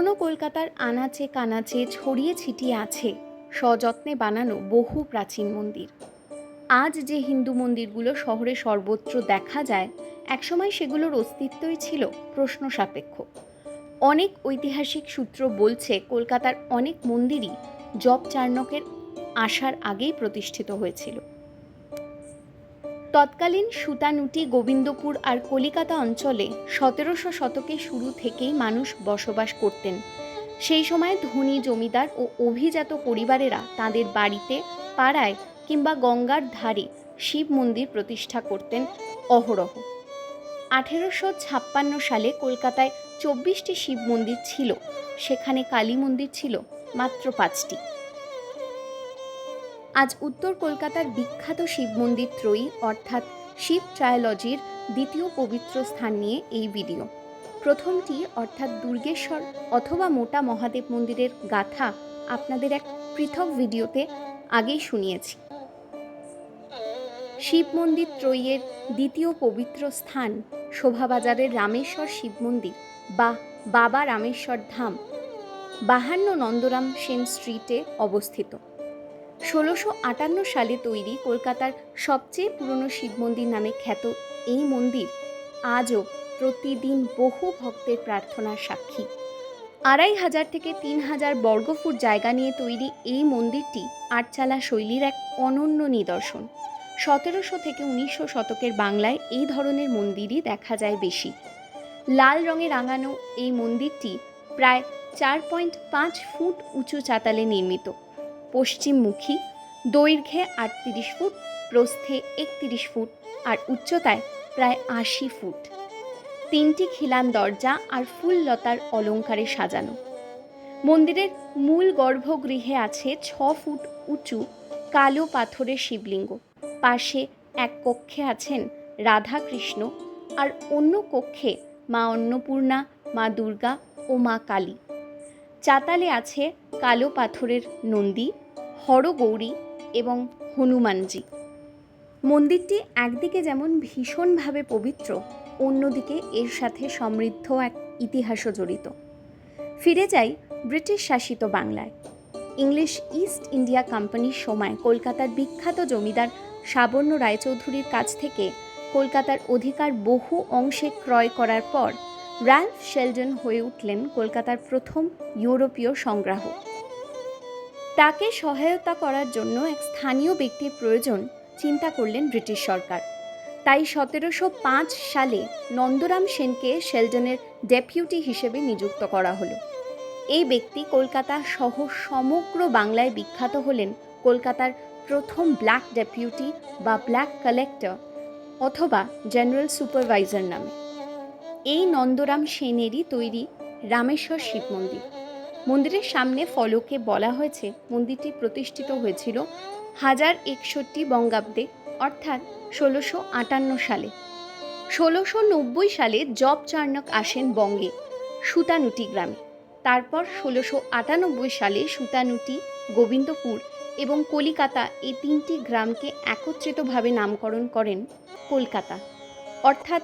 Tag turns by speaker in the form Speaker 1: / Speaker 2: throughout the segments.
Speaker 1: পুরনো কলকাতার আনাচে কানাচে ছড়িয়ে ছিটিয়ে আছে সযত্নে বানানো বহু প্রাচীন মন্দির। আজ যে হিন্দু মন্দিরগুলো শহরে সর্বত্র দেখা যায়, একসময় সেগুলোর অস্তিত্বই ছিল প্রশ্ন সাপেক্ষ। অনেক ঐতিহাসিক সূত্র বলছে, কলকাতার অনেক মন্দিরই জব চার্নকের আসার আগেই প্রতিষ্ঠিত হয়েছিল। তৎকালীন সুতানুটি গোবিন্দপুর আর কলিকাতা অঞ্চলে সতেরোশো শতকে শুরু থেকেই মানুষ বসবাস করতেন। সেই সময় ধনী জমিদার ও অভিজাত পরিবারেরা তাদের বাড়িতে, পাড়ায় কিংবা গঙ্গার ধারে শিব মন্দির প্রতিষ্ঠা করতেন অহরহ। আঠেরোশো ছাপ্পান্ন সালে কলকাতায় চব্বিশটি শিব মন্দির ছিল। সেখানে কালী মন্দির ছিল মাত্র পাঁচটি। আজ উত্তর কলকাতার বিখ্যাত শিব মন্দির ত্রয়ী, অর্থাৎ শিব ট্রায়োলজির দ্বিতীয় পবিত্র স্থান নিয়ে এই ভিডিও। প্রথমটি, অর্থাৎ দুর্গেশ্বর অথবা মোটা মহাদেব মন্দিরের গাথা আপনাদের এক পৃথক ভিডিওতে আগেই শুনিয়েছি। শিব মন্দির ত্রয়ীর দ্বিতীয় পবিত্র স্থান শোভাবাজারের রামেশ্বর শিব মন্দির বা বাবা রামেশ্বর ধাম বাহান্ন নন্দরাম সেন স্ট্রিটে অবস্থিত। ষোলোশো আটান্ন সালে তৈরি কলকাতার সবচেয়ে পুরনো শিব মন্দির নামে খ্যাত এই মন্দির আজও প্রতিদিন বহু ভক্তের প্রার্থনার সাক্ষী। আড়াই হাজার থেকে তিন হাজার বর্গফুট জায়গা নিয়ে তৈরি এই মন্দিরটি আটচালা শৈলীর এক অনন্য নিদর্শন। সতেরোশো থেকে উনিশশো শতকের বাংলায় এই ধরনের মন্দিরই দেখা যায় বেশি। লাল রঙে রাঙানো এই মন্দিরটি প্রায় চার পয়েন্ট পাঁচ ফুট উঁচু চাতালে নির্মিত। পশ্চিমমুখী, দৈর্ঘ্যে আটত্রিশ ফুট, প্রস্থে একত্রিশ ফুট আর উচ্চতায় প্রায় আশি ফুট। তিনটি খিলান দরজা আর ফুল লতার অলঙ্কারে সাজানো। মন্দিরের মূল গর্ভগৃহে আছে ছ ফুট উঁচু কালো পাথরের শিবলিঙ্গ। পাশে এক কক্ষে আছেন রাধা কৃষ্ণ আর অন্য কক্ষে মা অন্নপূর্ণা, মা দুর্গা ও মা কালী। চাতালে আছে কালো পাথরের নন্দী, হরগৌরী এবং হনুমানজি। মন্দিরটি একদিকে যেমন ভীষণভাবে পবিত্র, অন্যদিকে এর সাথে সমৃদ্ধ এক ইতিহাসও জড়িত। ফিরে যাই ব্রিটিশ শাসিত বাংলায়। ইংলিশ ইস্ট ইন্ডিয়া কোম্পানির সময় কলকাতার বিখ্যাত জমিদার সাবর্ণ রায়চৌধুরীর কাছ থেকে কলকাতার অধিকার বহু অংশে ক্রয় করার পর র্যালফ শেলডন হয়ে উঠলেন কলকাতার প্রথম ইউরোপীয় সংগ্রাহক। তাকে সহায়তা করার জন্য এক স্থানীয় ব্যক্তির প্রয়োজন চিন্তা করলেন ব্রিটিশ সরকার। তাই সতেরোশো পাঁচ সালে নন্দরাম সেনকে শেলডনের ডেপুটি হিসেবে নিযুক্ত করা হলো। এই ব্যক্তি কলকাতা সহ সমগ্র বাংলায় বিখ্যাত হলেন কলকাতার প্রথম ব্ল্যাক ডেপুটি বা ব্ল্যাক কালেক্টর অথবা জেনারেল সুপারভাইজার নামে। এই নন্দরাম সেনেরই তৈরি রামেশ্বর শিব মন্দির। মন্দিরের সামনে ফলকে বলা হয়েছে, মন্দিরটি প্রতিষ্ঠিত হয়েছিল হাজার একষট্টি বঙ্গাব্দে, অর্থাৎ ষোলোশো আটান্ন সালে। ষোলোশো নব্বই সালে জব চার্নক আসেন বঙ্গে, সুতানুটি গ্রামে। তারপর ষোলোশো আটানব্বই সালে সুতানুটি, গোবিন্দপুর এবং কলিকাতা এই তিনটি গ্রামকে একত্রিতভাবে নামকরণ করেন কলকাতা। অর্থাৎ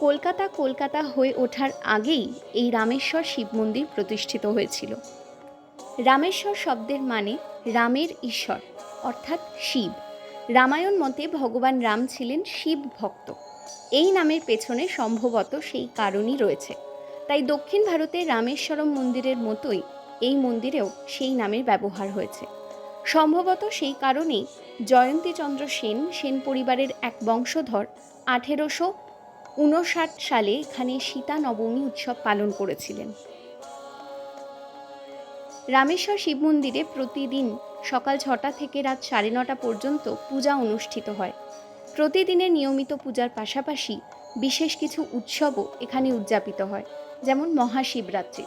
Speaker 1: কলকাতা কলকাতা হয়ে ওঠার আগেই এই রামেশ্বর শিব মন্দির প্রতিষ্ঠিত হয়েছিল। রামেশ্বর শব্দের মানে রামের ঈশ্বর, অর্থাৎ শিব। রামায়ণ মতে ভগবান রাম ছিলেন শিব ভক্ত। এই নামের পেছনে সম্ভবত সেই কারণই রয়েছে। তাই দক্ষিণ ভারতে রামেশ্বরম মন্দিরের মতোই এই মন্দিরেও সেই নামের ব্যবহার হয়েছে। সম্ভবত সেই কারণেই জয়ন্তীচন্দ্র সেন সেন পরিবারের এক বংশধর, আঠেরোশো উনষাট সালে এখানে সীতা নবমী উৎসব পালন করেছিলেন। রামেশ্বর শিব মন্দিরে প্রতিদিন সকাল ছটা থেকে রাত সাড়ে নটা পর্যন্ত পূজা অনুষ্ঠিত হয়। প্রতিদিনের নিয়মিত পূজার পাশাপাশি বিশেষ কিছু উৎসবও এখানে উদযাপিত হয়, যেমন মহাশিবরাত্রি।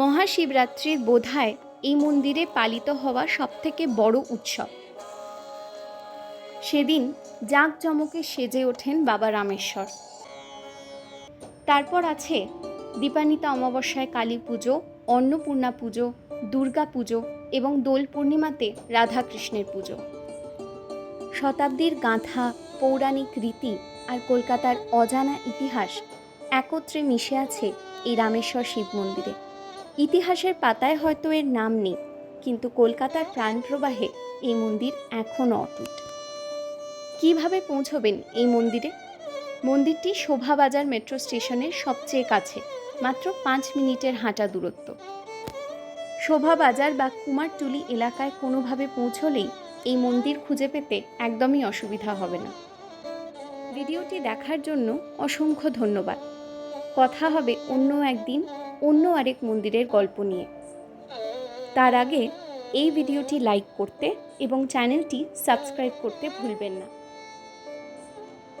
Speaker 1: মহাশিবরাত্রির বোধায় এই মন্দিরে পালিত হওয়া সবথেকে বড় উৎসব। সেদিন জাঁকজমকে সেজে ওঠেন বাবা রামেশ্বর। তারপর আছে দীপান্বিতা অমাবস্যায় কালী পুজো, অন্নপূর্ণা পুজো, দুর্গা পুজো এবং দোল পূর্ণিমাতে রাধাকৃষ্ণের পুজো। শতাব্দীর গাঁথা, পৌরাণিক রীতি আর কলকাতার অজানা ইতিহাস একত্রে মিশে আছে এই রামেশ্বর শিব মন্দিরে। ইতিহাসের পাতায় হয়তো এর নাম নেই, কিন্তু কলকাতার প্রাণপ্রবাহে এই মন্দির এখনও অটুট। কীভাবে পৌঁছবেন এই মন্দিরে? মন্দিরটি শোভাবাজার মেট্রো স্টেশনের সবচেয়ে কাছে, মাত্র পাঁচ মিনিটের হাঁটা দূরত্ব। শোভাবাজার বা কুমারটুলি এলাকায় কোনোভাবে পৌঁছলেই এই মন্দির খুঁজে পেতে একদমই অসুবিধা হবে না। ভিডিওটি দেখার জন্য অসংখ্য ধন্যবাদ। কথা হবে অন্য একদিন অন্য আরেক মন্দিরের গল্প নিয়ে। তার আগে এই ভিডিওটি লাইক করতে এবং চ্যানেলটি সাবস্ক্রাইব করতে ভুলবেন না।